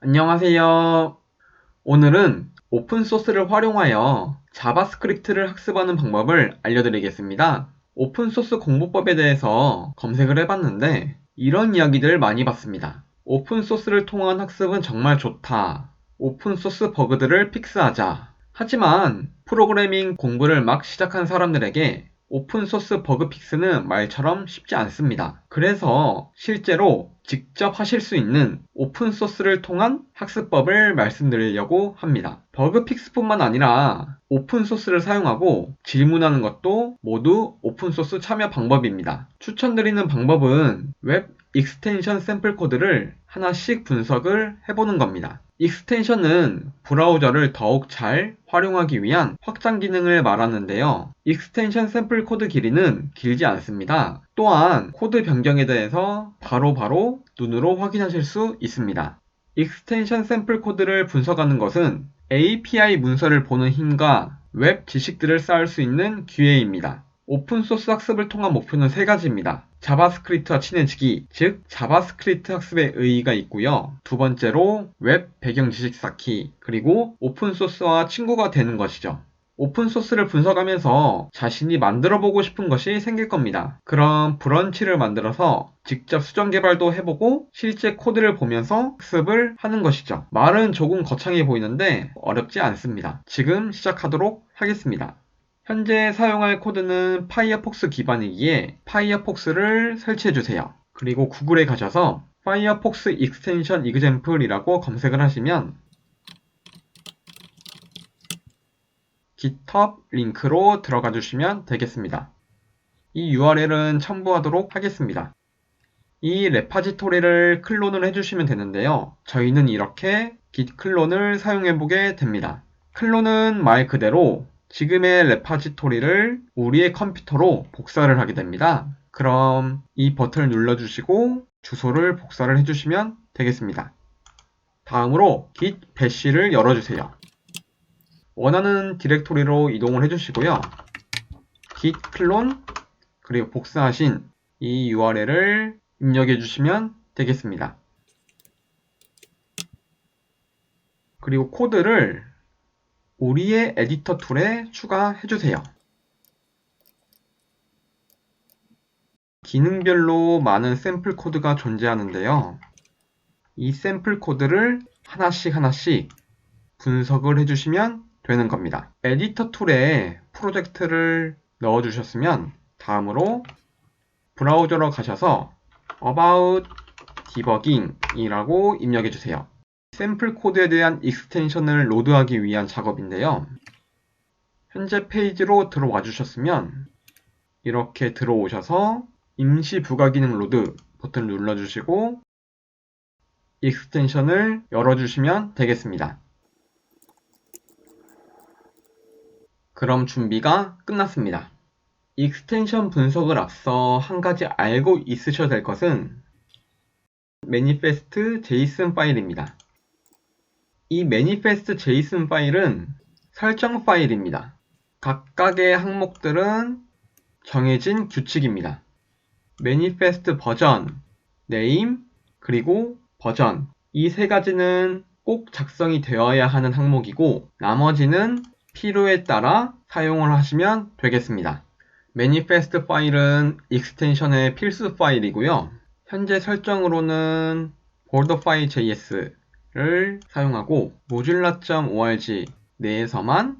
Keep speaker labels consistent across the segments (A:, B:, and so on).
A: 안녕하세요. 오늘은 오픈소스를 활용하여 자바스크립트를 학습하는 방법을 알려드리겠습니다. 오픈소스 공부법에 대해서 검색을 해봤는데 이런 이야기들 많이 봤습니다. 오픈소스를 통한 학습은 정말 좋다. 오픈소스 버그들을 픽스하자. 하지만 프로그래밍 공부를 막 시작한 사람들에게 오픈소스 버그 픽스는 말처럼 쉽지 않습니다. 그래서 실제로 직접 하실 수 있는 오픈소스를 통한 학습법을 말씀드리려고 합니다. 버그 픽스뿐만 아니라 오픈소스를 사용하고 질문하는 것도 모두 오픈소스 참여 방법입니다. 추천드리는 방법은 웹 익스텐션 샘플 코드를 하나씩 분석을 해보는 겁니다. 익스텐션은 브라우저를 더욱 잘 활용하기 위한 확장 기능을 말하는데요. 익스텐션 샘플 코드 길이는 길지 않습니다. 또한 코드 변경에 대해서 바로바로 바로 눈으로 확인하실 수 있습니다. 익스텐션 샘플 코드를 분석하는 것은 API 문서를 보는 힘과 웹 지식들을 쌓을 수 있는 기회입니다. 오픈소스 학습을 통한 목표는 세 가지입니다. 자바스크립트와 친해지기, 즉 자바스크립트 학습에 의의가 있고요. 두 번째로 웹 배경 지식 쌓기, 그리고 오픈소스와 친구가 되는 것이죠. 오픈소스를 분석하면서 자신이 만들어 보고 싶은 것이 생길 겁니다. 그럼 브런치를 만들어서 직접 수정 개발도 해보고 실제 코드를 보면서 학습을 하는 것이죠. 말은 조금 거창해 보이는데 어렵지 않습니다. 지금 시작하도록 하겠습니다. 현재 사용할 코드는 파이어폭스 기반이기에 파이어폭스를 설치해 주세요. 그리고 구글에 가셔서 파이어폭스 익스텐션 이그젬플이라고 검색을 하시면 GitHub 링크로 들어가 주시면 되겠습니다. 이 URL은 첨부하도록 하겠습니다. 이 레파지토리를 클론을 해주시면 되는데요. 저희는 이렇게 git 클론을 사용해 보게 됩니다. 클론은 말 그대로 지금의 레파지토리를 우리의 컴퓨터로 복사를 하게 됩니다. 그럼 이 버튼을 눌러주시고 주소를 복사를 해주시면 되겠습니다. 다음으로 git bash를 열어주세요. 원하는 디렉토리로 이동을 해주시고요. git 클론 그리고 복사하신 이 URL을 입력해 주시면 되겠습니다. 그리고 코드를 우리의 에디터 툴에 추가해 주세요. 기능별로 많은 샘플 코드가 존재하는데요. 이 샘플 코드를 하나씩 하나씩 분석을 해주시면 되는 겁니다. 에디터 툴에 프로젝트를 넣어주셨으면 다음으로 브라우저로 가셔서 about debugging 이라고 입력해 주세요. 샘플 코드에 대한 익스텐션을 로드하기 위한 작업인데요. 현재 페이지로 들어와 주셨으면 이렇게 들어오셔서 임시 부가 기능 로드 버튼을 눌러주시고 익스텐션을 열어주시면 되겠습니다. 그럼 준비가 끝났습니다. 익스텐션 분석을 앞서 한 가지 알고 있으셔야 될 것은 manifest json 파일입니다. 이 manifest json 파일은 설정 파일입니다. 각각의 항목들은 정해진 규칙입니다. manifest 버전, name, 그리고 버전 이 세 가지는 꼭 작성이 되어야 하는 항목이고 나머지는 필요에 따라 사용을 하시면 되겠습니다. manifest 파일은 익스텐션의 필수 파일이고요. 현재 설정으로는 borderfile.js 를 사용하고 mozilla.org 내에서만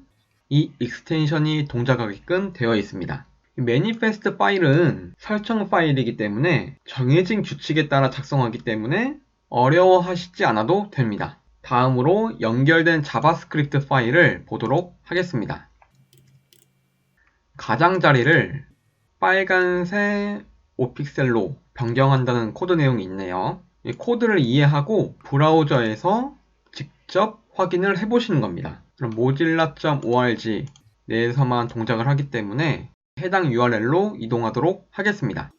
A: 이 익스텐션이 동작하게끔 되어 있습니다. manifest 파일은 설정 파일이기 때문에 정해진 규칙에 따라 작성하기 때문에 어려워하시지 않아도 됩니다. 다음으로 연결된 자바스크립트 파일을 보도록 하겠습니다. 가장자리를 빨간색 5픽셀로 변경한다는 코드 내용이 있네요. 이 코드를 이해하고 브라우저에서 직접 확인을 해보시는 겁니다. 그럼 mozilla.org 내에서만 동작을 하기 때문에 해당 URL로 이동하도록 하겠습니다.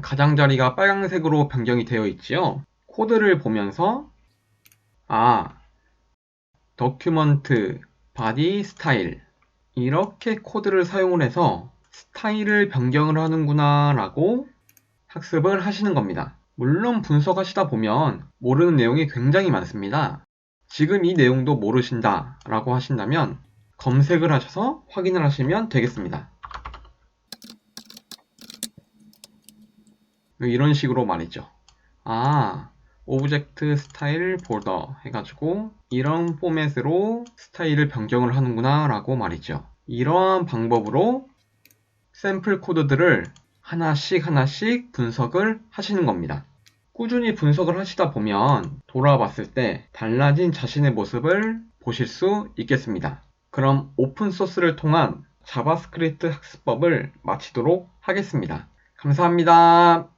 A: 가장자리가 빨간색으로 변경이 되어 있지요. 코드를 보면서 아 document body style 이렇게 코드를 사용을 해서 스타일을 변경을 하는구나 라고 학습을 하시는 겁니다. 물론 분석하시다 보면 모르는 내용이 굉장히 많습니다. 지금 이 내용도 모르신다 라고 하신다면 검색을 하셔서 확인을 하시면 되겠습니다. 이런 식으로 말이죠. 아, 오브젝트 스타일 볼더 해가지고 이런 포맷으로 스타일을 변경을 하는구나 라고 말이죠. 이러한 방법으로 샘플 코드들을 하나씩 하나씩 분석을 하시는 겁니다. 꾸준히 분석을 하시다 보면 돌아봤을 때 달라진 자신의 모습을 보실 수 있겠습니다. 그럼 오픈소스를 통한 자바스크립트 학습법을 마치도록 하겠습니다. 감사합니다.